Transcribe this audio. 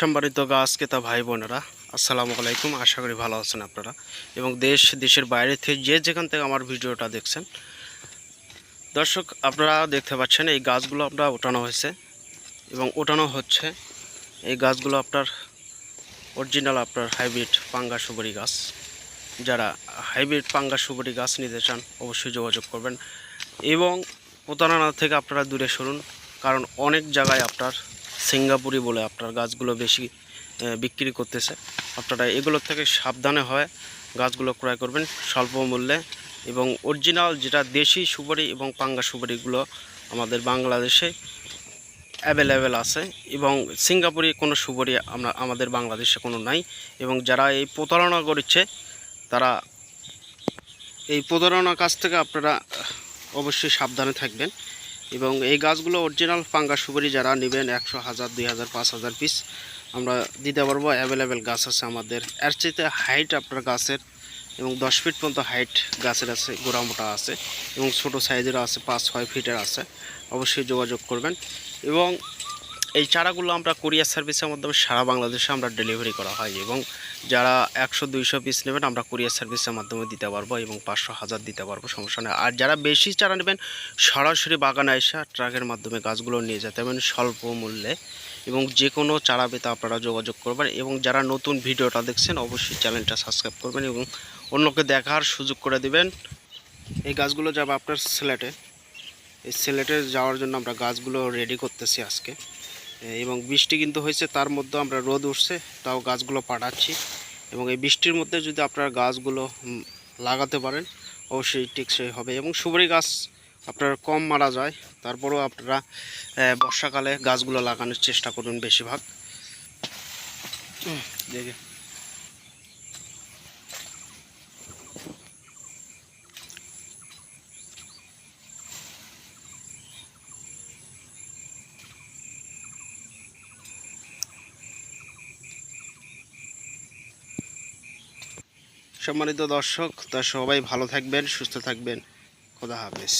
সম্মানিত গাছ, ক্রেতা ভাই বোনেরা, আসসালামু আলাইকুম। আশা করি ভালো আছেন আপনারা। এবং দেশ, দেশের বাইরে থেকে যে যেখান থেকে আমার ভিডিওটা দেখছেন, দর্শক, আপনারা দেখতে পাচ্ছেন এই গাছগুলো আপনার ওঠানো হয়েছে। এবং ওঠানো হচ্ছে, এই গাছগুলো আপনার অরিজিনাল আপনার হাইব্রিড পাঙ্গা সুপারি গাছ। যারা হাইব্রিড পাঙ্গা সুপারি গাছ নিতে চান, অবশ্যই যোগাযোগ করবেন। এবং প্রতারণা থেকে আপনারা দূরে সরুন, কারণ অনেক জায়গায় আপনার সিঙ্গাপুরি বলে আপনার গাছগুলো বেশি বিক্রি করতেছে। আপনারা এগুলোর থেকে সাবধানে হয়, গাছগুলো ক্রয় করবেন স্বল্প মূল্যে এবং অরিজিনাল যেটা দেশি সুপারি এবং পাঙ্গা সুপারিগুলো আমাদের বাংলাদেশে অ্যাভেলেবেল আছে এবং সিঙ্গাপুরি কোনো সুপারি আমরা, আমাদের বাংলাদেশে কোনো নাই এবং যারা এই প্রতারণা করছে, তারা এই প্রতারণার কাছ থেকে আপনারা অবশ্যই সাবধানে থাকবেন। এবং এই গাছগুলো অরিজিনাল পাঙ্গা সুপারি যারা নেবেন একশো হাজার, দুই হাজার, পাঁচ হাজার পিস আমরা দিতে পারব। অ্যাভেলেবেল গাছ আছে আমাদের। এর চাইতে হাইট আপনার গাছের এবং দশ ফিট পর্যন্ত হাইট গাছের আছে, গোড়া মোটা আছে এবং ছোটো সাইজেরও আছে, পাঁচ, ছয় ফিটের আছে। অবশ্যই যোগাযোগ করবেন। এবং এই চারাগুলো আমরা কোরিয়ার সার্ভিসের মাধ্যমে সারা বাংলাদেশে আমরা ডেলিভারি করা হয় এবং যারা একশো, দুইশো পিস নেবেন, আমরা কুরিয়ার সার্ভিসের মাধ্যমে দিতে পারব এবং পাঁচশো, হাজার দিতে পারব, সমস্যা নেই। আর যারা বেশি চারা নেবেন, সরাসরি বাগানে এসে ট্রাকের মাধ্যমে গাছগুলো নিয়ে যেতে পারবেন স্বল্প মূল্যে এবং যে কোনো চারা পেতে আপনারা যোগাযোগ করবেন এবং যারা নতুন ভিডিওটা দেখছেন, অবশ্যই চ্যানেলটা সাবস্ক্রাইব করবেন এবং অন্যকে দেখার সুযোগ করে দেবেন। এই গাছগুলো যাবে আপনার সিলেটে। এই সিলেটে যাওয়ার জন্য আমরা গাছগুলো রেডি করতেছি আজকে। এবং বৃষ্টি কিন্তু হয়েছে, তার মধ্যে আমরা রোদ উঠছে, তাও গাছগুলো পাঠাচ্ছি এবং এই বৃষ্টির মধ্যে যদি আপনার গাছগুলো লাগাতে পারেন, অবশ্যই টেকসই হবে। এবং সুপারি গাছ আপনার কম মারা যায়, তারপরেও আপনারা বর্ষাকালে গাছগুলো লাগানোর চেষ্টা করুন বেশিরভাগ। দেখে। সম্মানিত দর্শক তা সবাই ভালো থাকবেন সুস্থ থাকবেন। খোদা হাফেজ।